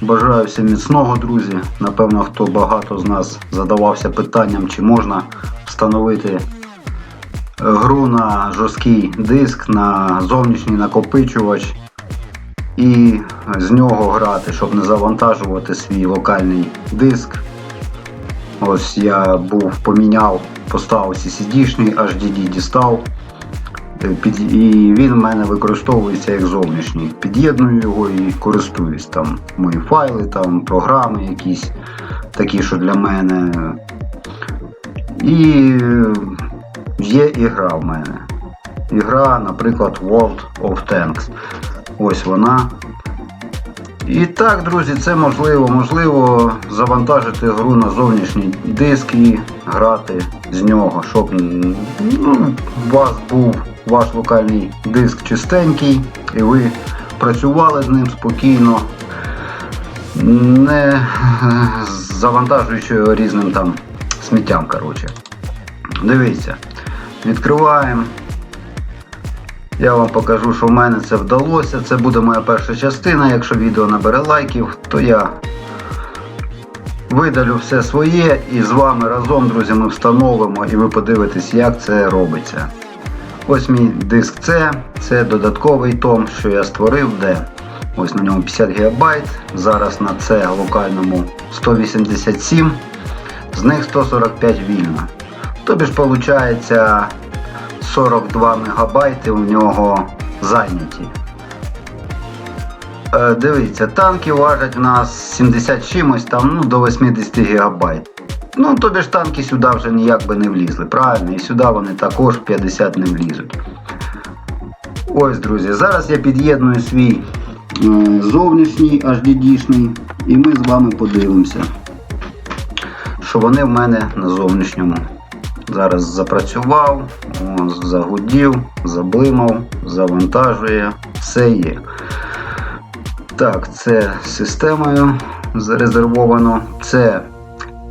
Бажаю всім міцного, друзі. Напевно, хто багато з нас задавався питанням, чи можна встановити е, гру на жорсткий диск, на зовнішній накопичувач і з нього грати, щоб не завантажувати свій локальний диск. Ось я був поміняв, поставив CCD-шний, HDD дістав. І він в мене використовується як зовнішній. Під'єдную його і користуюсь. Там мої файли, там програми якісь такі, що для мене. І е, є ігра в мене. Ігра, наприклад, World of Tanks. Ось вона. І так, друзі, це можливо. Можливо завантажити гру на зовнішній диск і грати з нього, щоб ну, у вас був ваш локальний диск чистенький, і ви працювали з ним спокійно, не завантажуючи його різним там сміттям. коротше. Дивіться, відкриваємо. Я вам покажу, що в мене це вдалося. Це буде моя перша частина. Якщо відео набере лайків, то я видалю все своє і з вами разом, друзі, ми встановимо і ви подивитесь, як це робиться. Ось мій диск C, це додатковий том, що я створив, де ось на ньому 50 ГБ. Зараз на це локальному 187, з них 145 вільно. Тобі ж виходить 42 мегабайти у нього зайняті. Е, дивіться, танки важать у нас 70 чимось там, ну, до 80 гігабайт. Ну, тобі ж танки сюди вже ніяк би не влізли, правильно? І сюди вони також 50 не влізуть. Ось, друзі, зараз я під'єдную свій е, зовнішній HDD-шний і ми з вами подивимося, що вони в мене на зовнішньому. Зараз запрацював, загудів, заблимав, завантажує, все є. Так, це системою зарезервовано. Це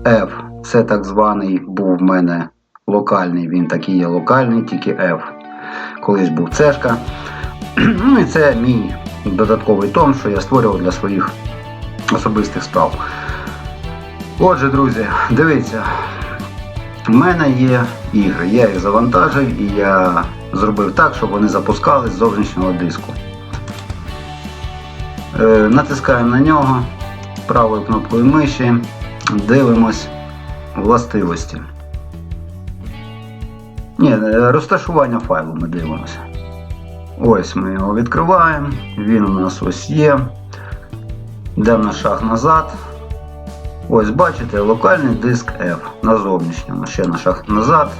F, це так званий був в мене локальний, він такий є локальний, тільки F. Колись був цешка. Ну і це мій додатковий том, що я створював для своїх особистих справ. Отже, друзі, дивіться, в мене є ігри. Я їх завантажив і я зробив так, щоб вони запускались з зовнішнього диску. Е, натискаємо на нього правою кнопкою миші, дивимось властивості. Ні, е, розташування файлу ми дивимося. Ось ми його відкриваємо, він у нас ось є. Йдемо на шаг назад. Ось бачите, локальний диск F на зовнішньому. Ще на шаг назад.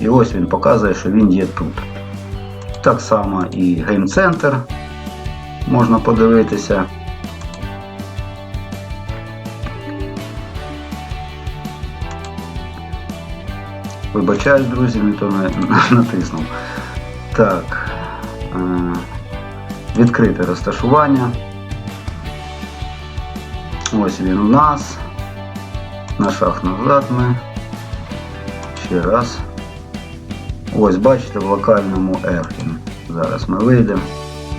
І ось він показує, що він є тут. Так само і Game Center можна подивитися. Вибачаюсь, друзі, не то натиснув. Так. е, Відкрите розташування. Ось він у нас. На шаг назад ми. Ще раз. Ось, бачите, в локальному він. Зараз ми вийдемо.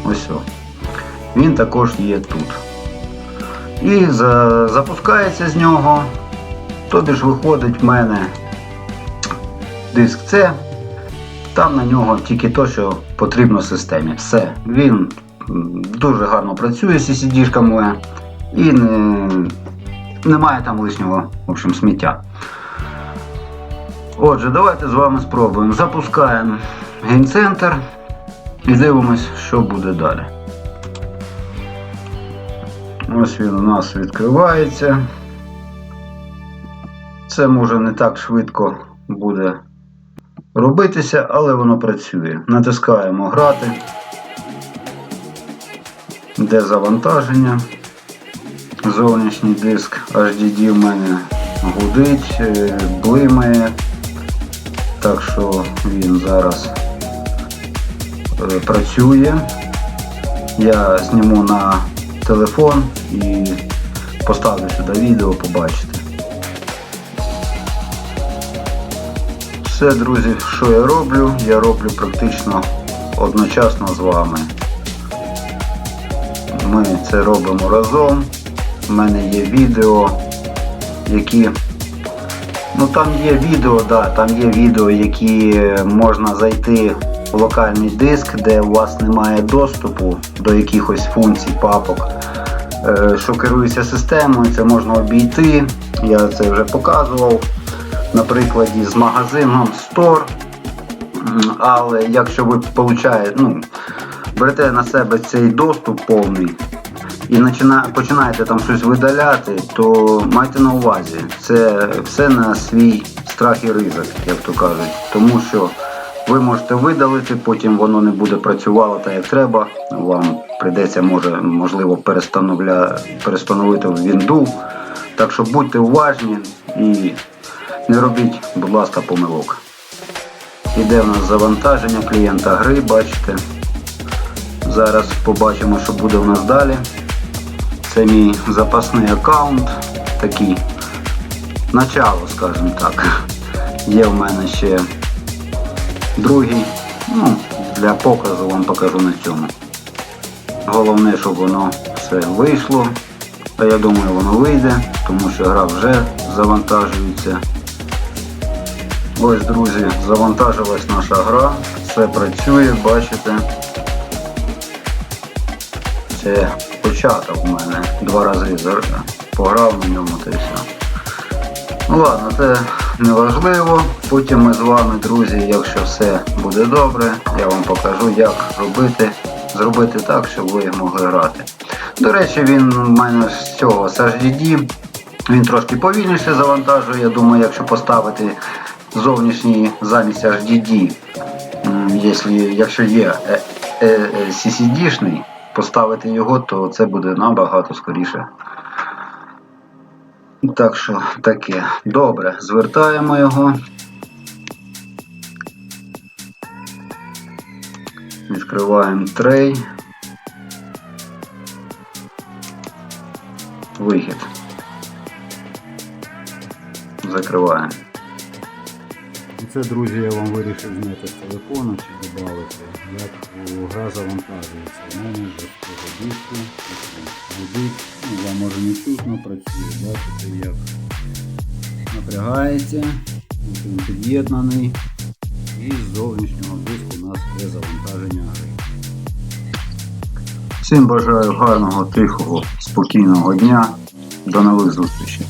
Ось о. Він також є тут. І за, запускається з нього. Тобі ж виходить в мене диск C. Там на нього тільки то, що потрібно системі. Все. Він дуже гарно працює з CCD-шками і не, немає там лишнього в общем, сміття. Отже, давайте з вами спробуємо. Запускаємо геймцентр і дивимось, що буде далі. Ось він у нас відкривається. Це може не так швидко буде робитися, але воно працює. Натискаємо грати. Де завантаження. Зовнішній диск HDD в мене гудить, е, блимає. Так що він зараз е, працює. Я зніму на телефон і поставлю сюди відео, побачите. Все, друзі, що я роблю? Я роблю практично одночасно з вами. Ми це робимо разом. в мене є відео, які. Ну там є відео, да, там є відео, які можна зайти в локальний диск, де у вас немає доступу до якихось функцій, папок, е, що керується системою, це можна обійти. Я це вже показував на прикладі з магазином Store. Але якщо ви получаєте, ну, берете на себе цей доступ повний і почина- починаєте там щось видаляти, то майте на увазі, це все на свій страх і ризик, як то кажуть. Тому що ви можете видалити, потім воно не буде працювало так, як треба. Вам прийдеться, може, можливо, перестановити в Вінду. Так що будьте уважні і не робіть, будь ласка, помилок. Іде в нас завантаження клієнта гри, бачите. Зараз побачимо, що буде у нас далі. Це мій запасний аккаунт, такий начало, скажімо так. Є в мене ще другий. Ну, для показу вам покажу на цьому. Головне, щоб воно все вийшло. Та я думаю, воно вийде, тому що гра вже завантажується. Ось, друзі, завантажилась наша гра, все працює, бачите. Це початок у мене. Два рази зар- пограв на ньому та й все. Ну ладно, це не важливо. Потім ми з вами, друзі, якщо все буде добре, я вам покажу, як робити, зробити так, щоб ви могли грати. До речі, він у мене з цього з HDD. Він трошки повільніше завантажує. Я думаю, якщо поставити зовнішній замість HDD, якщо, якщо є е, е, е, CCD-шний, поставити його, то це буде набагато скоріше. Так що таке. Добре, звертаємо його. Відкриваємо трей. Вихід. Закриваємо. Це, друзі, я вам вирішив зняти з телефону чи додати, як гра завантажується. У мене з цього диску гудить, ну, може не чутно працює, бачите, як напрягається, він під'єднаний. І з зовнішнього диску у нас є завантаження гри. Всім бажаю гарного, тихого, спокійного дня. До нових зустрічей.